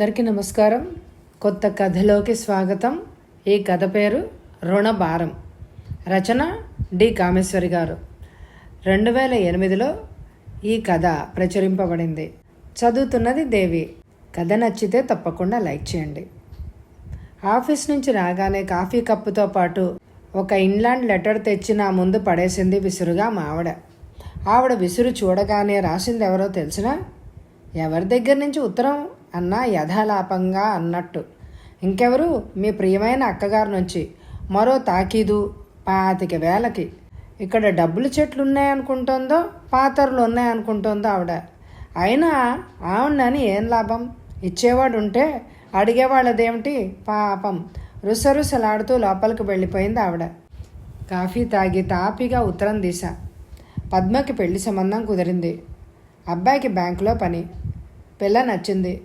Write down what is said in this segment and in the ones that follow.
అందరికీ నమస్కారం. కొత్త కథలోకి స్వాగతం. ఈ కథ పేరు రుణభారం. రచన డి. కామేశ్వరి గారు. రెండు వేల ఎనిమిదిలో ఈ కథ ప్రచురింపబడింది. చదువుతున్నది దేవి. కథ నచ్చితే తప్పకుండా లైక్ చేయండి. ఆఫీస్ నుంచి రాగానే కాఫీ కప్పుతో పాటు ఒక ఇన్లాండ్ లెటర్ తెచ్చి నా ముందు పడేసింది విసురుగా మా ఆవిడ. ఆవిడ విసురు చూడగానే రాసింది ఎవరో తెలిసినా ఎవరి దగ్గర నుంచి ఉత్తరం అన్నా యథాలాపంగా అన్నట్టు. ఇంకెవరు? మీ ప్రియమైన అక్కగారి నుంచి. మరో తాకీదు పాతిక వేలకి. ఇక్కడ డబ్బులు చెట్లు ఉన్నాయనుకుంటుందో పాతరులు ఉన్నాయనుకుంటుందో ఆవిడ. అయినా ఆవిడని ఏం లాభం? ఇచ్చేవాడు ఉంటే అడిగేవాళ్ళదేమిటి? పాపం. రుసరుసలాడుతూ లోపలికి వెళ్ళిపోయింది ఆవిడ. కాఫీ తాగి తాపీగా ఉత్తరం తీశా. పద్మకి పెళ్ళి సంబంధం కుదిరింది. అబ్బాయికి బ్యాంకులో పని. పిల్ల నచ్చింది.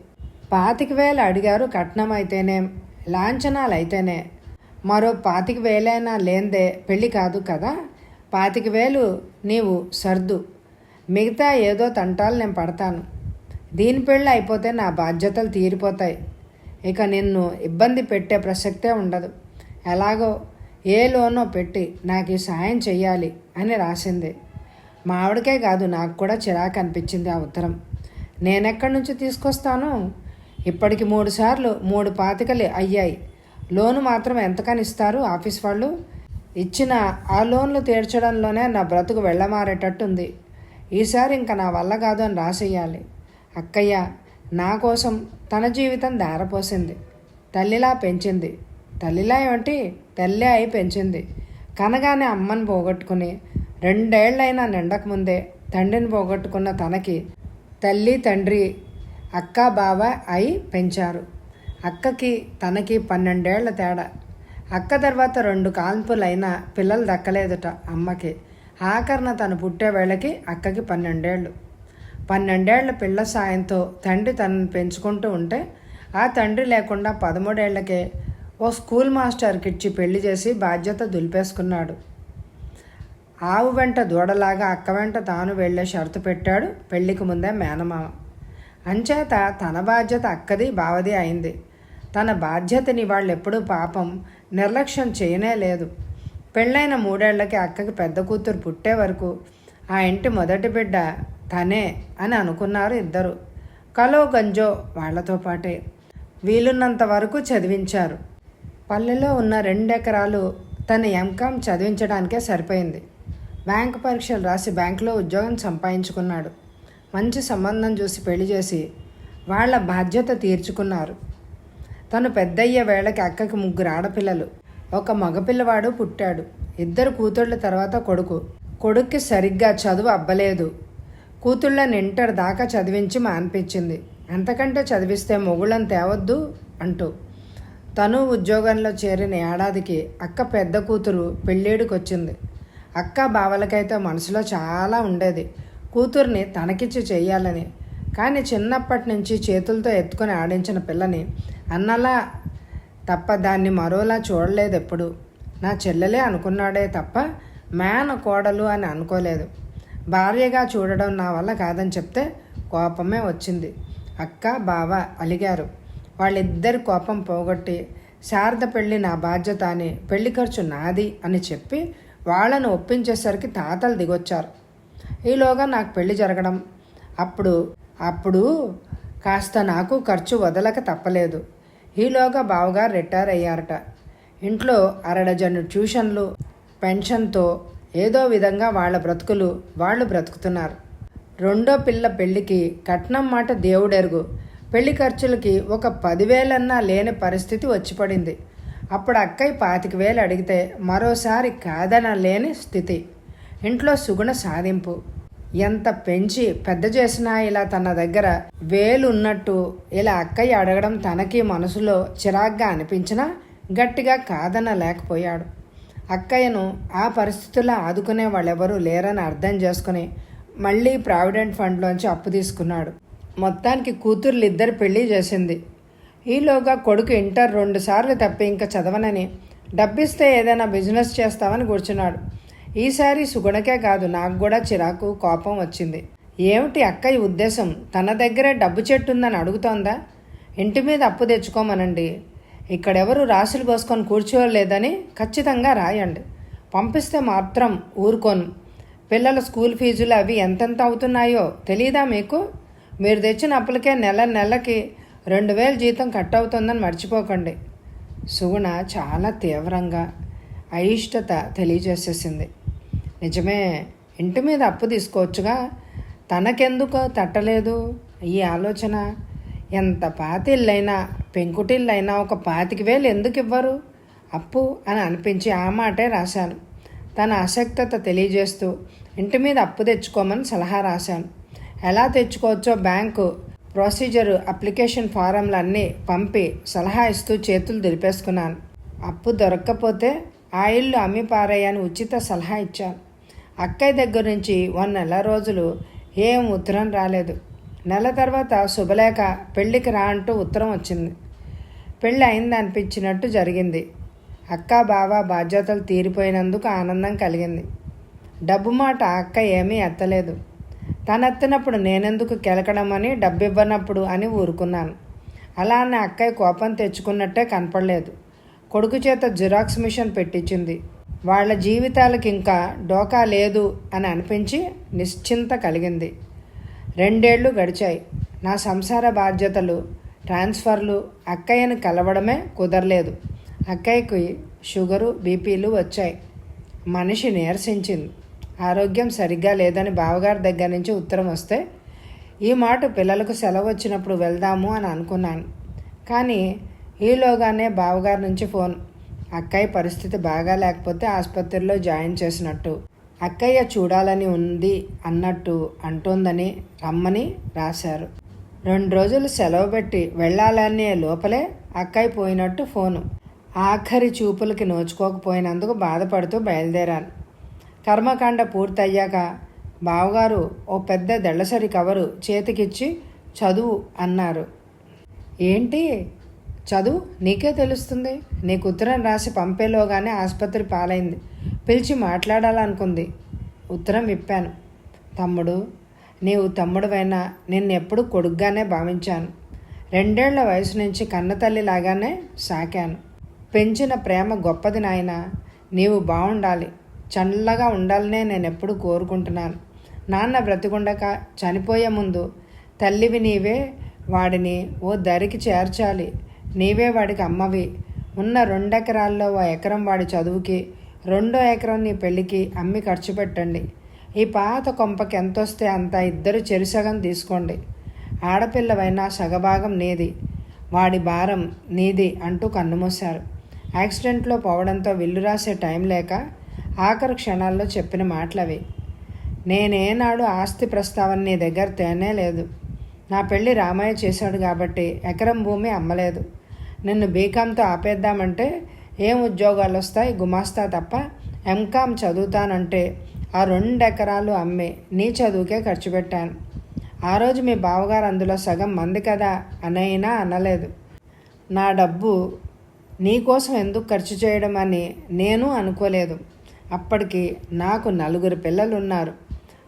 పాతిక వేలు అడిగారు కట్నం అయితేనే లాంఛనాలు అయితేనే మరో పాతిక వేలైనా లేందే పెళ్ళి కాదు కదా? పాతిక వేలు నీవు సర్దు. మిగతా ఏదో తంటాలు నేను పడతాను. దీని పెళ్ళి అయిపోతే నా బాధ్యతలు తీరిపోతాయి. ఇక నిన్ను ఇబ్బంది పెట్టే ప్రసక్తే ఉండదు. ఎలాగో ఏ లోనో పెట్టి నాకు ఈ సాయం చెయ్యాలి అని రాసింది. మా ఆవిడకే కాదు నాకు కూడా చిరాకు అనిపించింది ఆ ఉత్తరం. నేనెక్కడి నుంచి తీసుకొస్తాను? ఇప్పటికి మూడు సార్లు మూడు పాతికలు అయ్యాయి. లోను మాత్రం ఎంతకని ఇస్తారు ఆఫీస్ వాళ్ళు? ఇచ్చిన ఆ లోన్లు తీర్చడంలోనే నా బ్రతుకు వెళ్ళమారేటట్టుంది. ఈసారి ఇంకా నా వల్ల కాదు అని రాసేయాలి. అక్కయ్య నా కోసం తన జీవితం దారపోసింది. తల్లిలా పెంచింది. తల్లిలా ఏమిటి? తల్లి అయి పెంచింది. కనగానే అమ్మని పోగొట్టుకుని రెండేళ్ళైనా నిండకముందే తండ్రిని పోగొట్టుకున్న తనకి తల్లి తండ్రి అక్క బావ అయి పెంచారు. అక్కకి తనకి పన్నెండేళ్ళ తేడా. అక్క తర్వాత రెండు కాన్పులైన పిల్లలు దక్కలేదుట అమ్మకి. ఆఖరణ తను పుట్టే వేళకి అక్కకి పన్నెండేళ్ళు పన్నెండేళ్ళ పిల్ల సాయంతో తండ్రి తనను పెంచుకుంటూ ఉంటే ఆ తండ్రి లేకుండా పదమూడేళ్ళకే ఓ స్కూల్ మాస్టర్కి ఇచ్చి పెళ్ళి చేసి బాధ్యత దులిపేసుకున్నాడు. ఆవు వెంట దూడలాగా అక్క వెంట తాను వెళ్ళే షరతు పెట్టాడు పెళ్ళికి ముందే మేనమామ. అంచేత తన బాధ్యత అక్కది బావది అయింది. తన బాధ్యతని వాళ్ళెప్పుడూ పాపం నిర్లక్ష్యం చేయనే లేదు. పెళ్ళైన మూడేళ్ళకి అక్కకి పెద్ద కూతురు పుట్టే వరకు ఆ ఇంటి మొదటి బిడ్డ తనే అని అనుకున్నారు ఇద్దరు. కలో గంజో వాళ్ళతో పాటే వీలున్నంత వరకు చదివించారు. పల్లెలో ఉన్న రెండెకరాలు తన ఎంకామ్ చదివించడానికే సరిపోయింది. బ్యాంకు పరీక్షలు రాసి బ్యాంకులో ఉద్యోగం సంపాదించుకున్నాడు. మంచి సంబంధం చూసి పెళ్ళి చేసి వాళ్ళ బాధ్యత తీర్చుకున్నారు. తను పెద్దయ్యే వేళకి అక్కకి ముగ్గురు ఆడపిల్లలు. ఒక మగపిల్లవాడు పుట్టాడు. ఇద్దరు కూతుళ్ళ తర్వాత కొడుకు. కొడుక్కి సరిగ్గా చదువు అబ్బలేదు. కూతుళ్ళని ఇంటర్ దాకా చదివించి మాన్పించింది. ఎంతకంటే చదివిస్తే మొగుళ్ళని తేవద్దు అంటూ. తను ఉద్యోగంలో చేరిన ఏడాదికి అక్క పెద్ద కూతురు పెళ్ళేడుకొచ్చింది. అక్క బావలకైతే మనసులో చాలా ఉండేది. కూతుర్ని తనకిచ్చి చేయాలని కానీ చిన్నప్పటి నుంచి చేతులతో ఎత్తుకొని ఆడించిన పిల్లని అన్నలా తప్ప దాన్ని మరోలా చూడలేదు ఎప్పుడు నా చెల్లెలే అనుకున్నాడే తప్ప మేన కోడలు అని అనుకోలేదు. భార్యగా చూడడం నా వల్ల కాదని చెప్తే కోపమే వచ్చింది. అక్క బావ అలిగారు. వాళ్ళిద్దరి కోపం పోగొట్టి శారద పెళ్ళి నా బాధ్యత అని పెళ్ళి ఖర్చు నాది అని చెప్పి వాళ్ళను ఒప్పించేసరికి తాతలు దిగొచ్చారు. ఈలోగా నాకు పెళ్ళి జరగడం. అప్పుడు అప్పుడు కాస్త నాకు ఖర్చు వదలక తప్పలేదు. ఈలోగా బావగారు రిటైర్ అయ్యారట. ఇంట్లో అరడజను ట్యూషన్లు పెన్షన్తో ఏదో విధంగా వాళ్ళ బ్రతుకులు వాళ్ళు బ్రతుకుతున్నారు. రెండో పిల్ల పెళ్ళికి కట్నం మాట దేవుడెరుగు. పెళ్ళి ఖర్చులకి ఒక పదివేలన్నా లేని పరిస్థితి వచ్చి పడింది అప్పుడు అక్కయ్య పాతిక వేలు అడిగితే మరోసారి కాదనలేని స్థితి. ఇంట్లో సుగుణ సాధింపు. ఎంత పెంచి పెద్ద చేసినా ఇలా తన దగ్గర వేలు ఉన్నట్టు ఇలా అక్కయ్య అడగడం తనకి మనసులో చిరాగ్గా అనిపించినా గట్టిగా కాదనలేకపోయాడు అక్కయ్యను ఆ పరిస్థితుల్లో ఆదుకునే వాళ్ళెవరూ లేరని అర్థం చేసుకుని మళ్ళీ ప్రావిడెంట్ ఫండ్లోంచి అప్పు తీసుకున్నాడు. మొత్తానికి కూతుర్లు ఇద్దరు పెళ్ళి చేసింది. ఈలోగా కొడుకు ఇంటర్ రెండుసార్లు తప్పి ఇంకా చదవనని డబ్బిస్తే ఏదైనా బిజినెస్ చేస్తామని కూర్చున్నాడు. ఈసారి సుగుణకే కాదు నాకు కూడా చిరాకు కోపం వచ్చింది. ఏమిటి అక్కయ్య ఉద్దేశం? తన దగ్గరే డబ్బు చెట్టు ఉందని అడుగుతోందా? ఇంటి మీద అప్పు తెచ్చుకోమనండి. ఇక్కడెవరు రాసులు పోసుకొని కూర్చోలేదని ఖచ్చితంగా రాయండి. పంపిస్తే మాత్రం ఊరుకోను. పిల్లల స్కూల్ ఫీజులు అవి ఎంతెంత అవుతున్నాయో తెలీదా మీకు? మీరు తెచ్చిన అప్పులకే నెల నెలకి రెండు వేలు జీతం కట్ అవుతుందని మర్చిపోకండి. సుగుణ చాలా తీవ్రంగా అయిష్టత తెలియజేసేసింది. నిజమే. ఇంటి మీద అప్పు తీసుకోవచ్చుగా. తనకెందుకు తట్టలేదు? ఈ ఆలోచన. ఎంత పాతిళ్ళైనా పెంకుటిళ్ళైనా ఒక పాతిక వేలు ఎందుకు ఇవ్వరు అప్పు అని అనిపించి ఆ మాటే రాశాను. తన అసక్తత తెలియజేస్తూ ఇంటి మీద అప్పు తెచ్చుకోమని సలహా రాశాను. ఎలా తెచ్చుకోవచ్చో బ్యాంకు ప్రొసీజరు అప్లికేషన్ ఫారంలన్నీ పంపి సలహా ఇస్తూ చేతులు దులిపేసుకున్నాను. అప్పు దొరక్కపోతే ఆ ఇల్లు అమ్మి పారేయని ఉచిత సలహా ఇచ్చాను. అక్కయ్య దగ్గర నుంచి వన్ నెల రోజులు ఏం ఉత్తరం రాలేదు. నెల తర్వాత శుభలేఖ పెళ్ళికి రా అంటూ ఉత్తరం వచ్చింది. పెళ్ళి అయింది అనిపించినట్టు జరిగింది. అక్క బావ బాధ్యతలు తీరిపోయినందుకు ఆనందం కలిగింది. డబ్బు మాట అక్క ఏమీ ఎత్తలేదు. తను ఎత్తినప్పుడు నేనెందుకు కెలకడం అని డబ్బు ఇవ్వనప్పుడు అని ఊరుకున్నాను. అలా అని అక్కయ్య కోపం తెచ్చుకున్నట్టే కనపడలేదు. కొడుకు చేత జిరాక్స్ మిషన్ పెట్టించింది. వాళ్ళ జీవితాలకు ఇంకా డోకా లేదు అని అనిపించి నిశ్చింత కలిగింది. రెండేళ్ళు గడిచాయి. నా సంసార బాధ్యతలు ట్రాన్స్ఫర్లు అక్కయ్యను కలవడమే కుదరలేదు. అక్కయ్యకి షుగరు బీపీలు వచ్చాయి. మనిషి నీరసించింది. ఆరోగ్యం సరిగ్గా లేదని బావగారి దగ్గర నుంచి ఉత్తరం వస్తే ఈ మాట పిల్లలకు సెలవు వచ్చినప్పుడు వెళ్దాము అని అనుకున్నాను. కానీ ఈలోగానే బావగారి నుంచి ఫోన్ అక్కయ్య పరిస్థితి బాగా లేకపోతే ఆసుపత్రిలో జాయిన్ చేసినట్టు. అక్కయ్య చూడాలని ఉంది అన్నట్టు అంటోందని రమ్మని రాశారు. రెండు రోజులు సెలవు పెట్టి వెళ్ళాలనే లోపలే అక్కయ్య పోయినట్టు ఫోను. ఆఖరి చూపులకి నోచుకోకపోయినందుకు బాధపడుతూ బయలుదేరాను. కర్మకాండ పూర్తయ్యాక బావగారు ఓ పెద్ద దెళ్ళసరి కవరు చేతికిచ్చి చదువు అన్నారు. ఏంటి? చదువు నీకే తెలుస్తుంది. నీకు ఉత్తరం రాసి పంపేలోగానే ఆసుపత్రి పాలైంది. పిలిచి మాట్లాడాలనుకుంది. ఉత్తరం విప్పాను. తమ్ముడు నీవు తమ్ముడువైనా నిన్నెప్పుడు కొడుగ్గానే భావించాను. రెండేళ్ళ వయసు నుంచి కన్నతల్లి లాగానే సాకాను. పెంచిన ప్రేమ గొప్పది నాయన. నీవు బాగుండాలి చల్లగా ఉండాలనే నేను ఎప్పుడు కోరుకుంటున్నాను. నాన్న బ్రతికుండక చనిపోయే ముందు తల్లివి నీవే. వాడిని ఓ దరికి చేర్చాలి. నీవే వాడికి అమ్మవి. ఉన్న రెండెకరాల్లో ఓ ఎకరం వాడి చదువుకి రెండో ఎకరం నీ పెళ్ళికి అమ్మి ఖర్చు పెట్టండి. ఈ పాత కొంపకి ఎంత వస్తే అంత ఇద్దరు చెరుసగం తీసుకోండి. ఆడపిల్లవైనా సగభాగం నీది. వాడి భారం నీది అంటూ కన్నుమూశారు. యాక్సిడెంట్లో పోవడంతో విల్లు రాసే టైం లేక ఆఖరు క్షణాల్లో చెప్పిన మాటలవి. నేనేనాడు ఆస్తి ప్రస్తావన నీ దగ్గర తేనే లేదు. నా పెళ్ళి రామయ్య చేశాడు కాబట్టి ఎకరం భూమి అమ్మలేదు. నిన్ను బీకామ్తో ఆపేద్దామంటే ఏం ఉద్యోగాలు వస్తాయి? గుమాస్తా తప్ప ఎంకామ్ చదువుతానంటే ఆ రెండు ఎకరాలు అమ్మి. నీ చదువుకే ఖర్చు పెట్టాను. ఆ రోజు మీ బావగారు అందులో సగం మంది కదా అనైనా అనలేదు. నా డబ్బు నీకోసం ఎందుకు ఖర్చు చేయడం అని నేను అనుకోలేదు. అప్పటికి నాకు నలుగురు పిల్లలు ఉన్నారు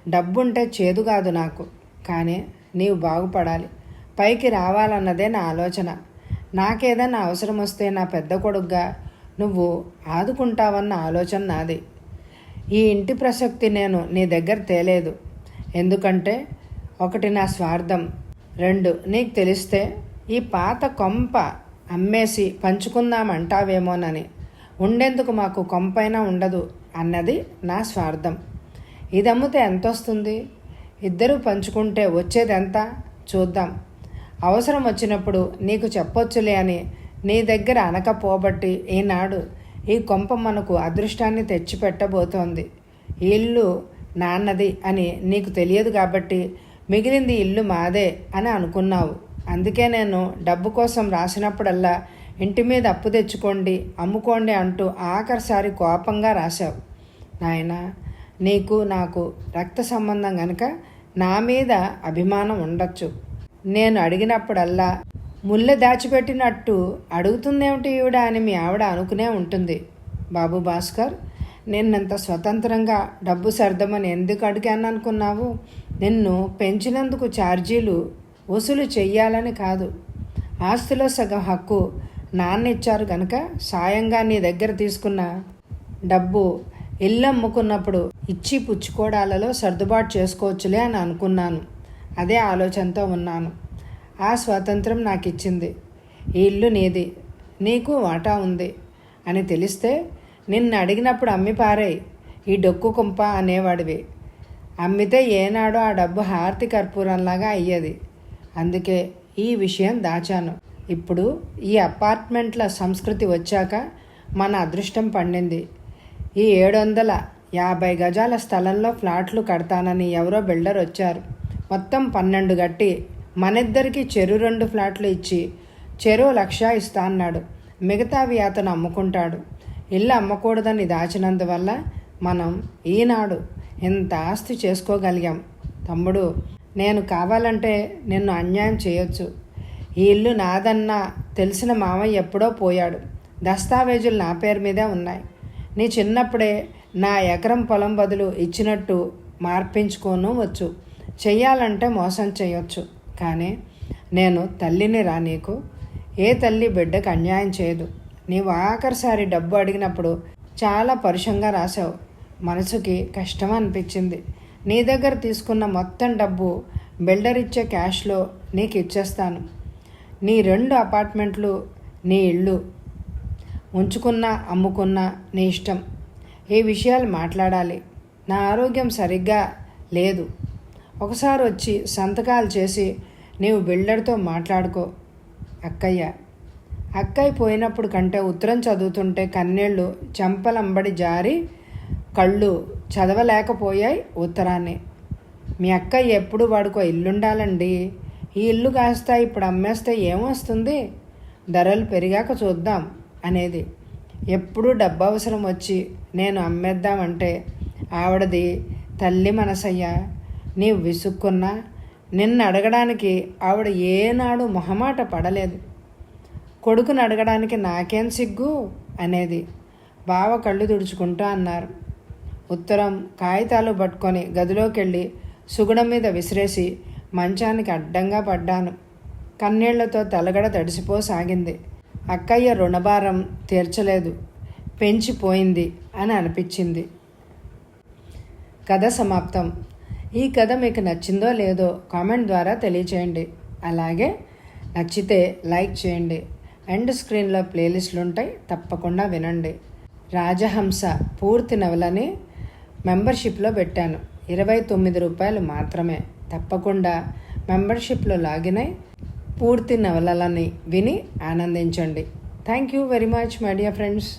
డబ్బుంటే చేదు కాదు నాకు. కానీ నీవు బాగుపడాలి. పైకి రావాలన్నదే నా ఆలోచన. నాకేదన్నా అవసరం వస్తే నా పెద్ద కొడుగ్గా నువ్వు ఆదుకుంటావన్న ఆలోచన నాది. ఈ ఇంటి ప్రసక్తి నేను నీ దగ్గర తేలేదు. ఎందుకంటే ఒకటి నా స్వార్థం. రెండు నీకు తెలిస్తే ఈ పాత కొంప అమ్మేసి పంచుకుందామంటావేమోనని. ఉండేందుకు మాకు కొంపైనా ఉండదు అన్నది నా స్వార్థం. ఇది అమ్మితే ఎంత వస్తుంది ఇద్దరూ పంచుకుంటే వచ్చేది ఎంత చూద్దాం. అవసరం వచ్చినప్పుడు నీకు చెప్పొచ్చులే అని నీ దగ్గర అనకపోబట్టి ఈనాడు ఈ కొంప మనకు అదృష్టాన్ని తెచ్చిపెట్టబోతోంది. ఈ ఇల్లు నాన్నది అని నీకు తెలియదు కాబట్టి మిగిలింది ఇల్లు మాదే అని అనుకున్నావు. అందుకే నేను డబ్బు కోసం రాసినప్పుడల్లా ఇంటి మీద అప్పు తెచ్చుకోండి అమ్ముకోండి అంటూ ఆఖరిసారి కోపంగా రాశావు. నాయన నీకు నాకు రక్త సంబంధం గనుక నా మీద అభిమానం ఉండొచ్చు. నేను అడిగినప్పుడల్లా ముళ్ళ దాచిపెట్టినట్టు అడుగుతుందేమిటి ఈవిడ అని మీ ఆవిడ అనుకునే ఉంటుంది. బాబు భాస్కర్ నిన్నంత స్వతంత్రంగా డబ్బు సర్దమని ఎందుకు అడిగాను అనుకున్నావు నిన్ను పెంచినందుకు ఛార్జీలు వసూలు చెయ్యాలని కాదు. ఆస్తిలో సగం హక్కు నాన్న ఇచ్చారు కనుక సాయంగా నీ దగ్గర తీసుకున్న డబ్బు ఇల్లు అమ్ముకున్నప్పుడు ఇచ్చి పుచ్చుకోవడాలలో సర్దుబాటు చేసుకోవచ్చులే అని అనుకున్నాను. అదే ఆలోచనతో ఉన్నాను. ఆ స్వాతంత్రం నాకు ఇచ్చింది ఈ ఇల్లు నీది. నీకు వాటా ఉంది. అని తెలిస్తే నిన్ను అడిగినప్పుడు అమ్మి పారేయ్. ఈ డొక్కు కుంప అనేవాడివి. అమ్మితే ఏనాడో ఆ డబ్బు హారతి కర్పూరంలాగా అయ్యేది. అందుకే ఈ విషయం దాచాను. ఇప్పుడు ఈ అపార్ట్మెంట్ల సంస్కృతి వచ్చాక మన అదృష్టం పండింది. ఈ ఏడు వందల యాభై గజాల స్థలంలో ఫ్లాట్లు కడతానని ఎవరో బిల్డర్ వచ్చారు మొత్తం పన్నెండు గట్టి. మనిద్దరికి చెరు రెండు ఫ్లాట్లు ఇచ్చి చెరువు లక్ష ఇస్తా అన్నాడు. మిగతావి అతను అమ్ముకుంటాడు. ఇల్లు అమ్మకూడదని దాచినందువల్ల మనం ఈనాడు ఇంత ఆస్తి చేసుకోగలిగాం. తమ్ముడు నేను కావాలంటే నిన్ను అన్యాయం చేయొచ్చు. ఈ ఇల్లు నాదన్నా తెలిసిన మామయ్య ఎప్పుడో పోయాడు. దస్తావేజులు నా పేరు మీదే ఉన్నాయి. నీ చిన్నప్పుడే నా ఎకరం పొలం బదులు ఇచ్చినట్టు మార్పించుకోను వచ్చు. చెయ్యాలంటే మోసం చేయొచ్చు కానీ నేను తల్లిని రా నీకు. ఏ తల్లి బిడ్డకు అన్యాయం చేయదు. నీవు ఆఖరిసారి డబ్బు అడిగినప్పుడు చాలా పరుషంగా రాశావు మనసుకి కష్టం అనిపించింది. నీ దగ్గర తీసుకున్న మొత్తం డబ్బు బిల్డర్ ఇచ్చే క్యాష్లో నీకు ఇచ్చేస్తాను. నీ రెండు అపార్ట్మెంట్లు నీ ఇల్లు ఉంచుకున్నా అమ్ముకున్నా నీ ఇష్టం. ఈ విషయాలు మాట్లాడాలి. నా ఆరోగ్యం సరిగ్గా లేదు. ఒకసారి వచ్చి సంతకాలు చేసి నీవు బిల్డర్తో మాట్లాడుకో. అక్కయ్య అక్కయ్య పోయినప్పుడు కంటే ఉత్తరం చదువుతుంటే కన్నీళ్ళు చెంపలంబడి జారి కళ్ళు చదవలేకపోయాయి ఉత్తరాన్ని. మీ అక్కయ్య ఎప్పుడు వాడుకో ఇల్లుండాలండి. ఈ ఇల్లు కాస్త ఇప్పుడు అమ్మేస్తే ఏమొస్తుంది? ధరలు పెరిగాక చూద్దాం అనేది. ఎప్పుడు డబ్బు అవసరం వచ్చి నేను అమ్మేద్దామంటే ఆవిడది తల్లి మనసయ్యా నీవు విసుక్కున్నా నిన్ను అడగడానికి ఆవిడ ఏనాడు మొహమాట పడలేదు. కొడుకుని అడగడానికి నాకేం సిగ్గు? అనేది బావ కళ్ళు తుడుచుకుంటూ అన్నారు. ఉత్తరం కాగితాలు పట్టుకొని గదిలోకి వెళ్ళి సుగుడం మీద విసిరేసి మంచానికి అడ్డంగా పడ్డాను. కన్నీళ్ళతో తలగడ తడిసిపోసాగింది. అక్కయ్య రుణభారం తీర్చలేదు. పెంచిపోయింది అని అనిపించింది. కథ సమాప్తం. ఈ కథ మీకు నచ్చిందో లేదో కామెంట్ ద్వారా తెలియచేయండి. అలాగే నచ్చితే లైక్ చేయండి. ఎండ్ స్క్రీన్లో ప్లేలిస్టులు ఉంటాయి తప్పకుండా వినండి. రాజహంస పూర్తి నవలని మెంబర్షిప్లో పెట్టాను. ఇరవై తొమ్మిది రూపాయలు మాత్రమే. తప్పకుండా మెంబర్షిప్లో లాగిన్ అయి పూర్తి నవలలని విని ఆనందించండి. Thank you very much my dear friends.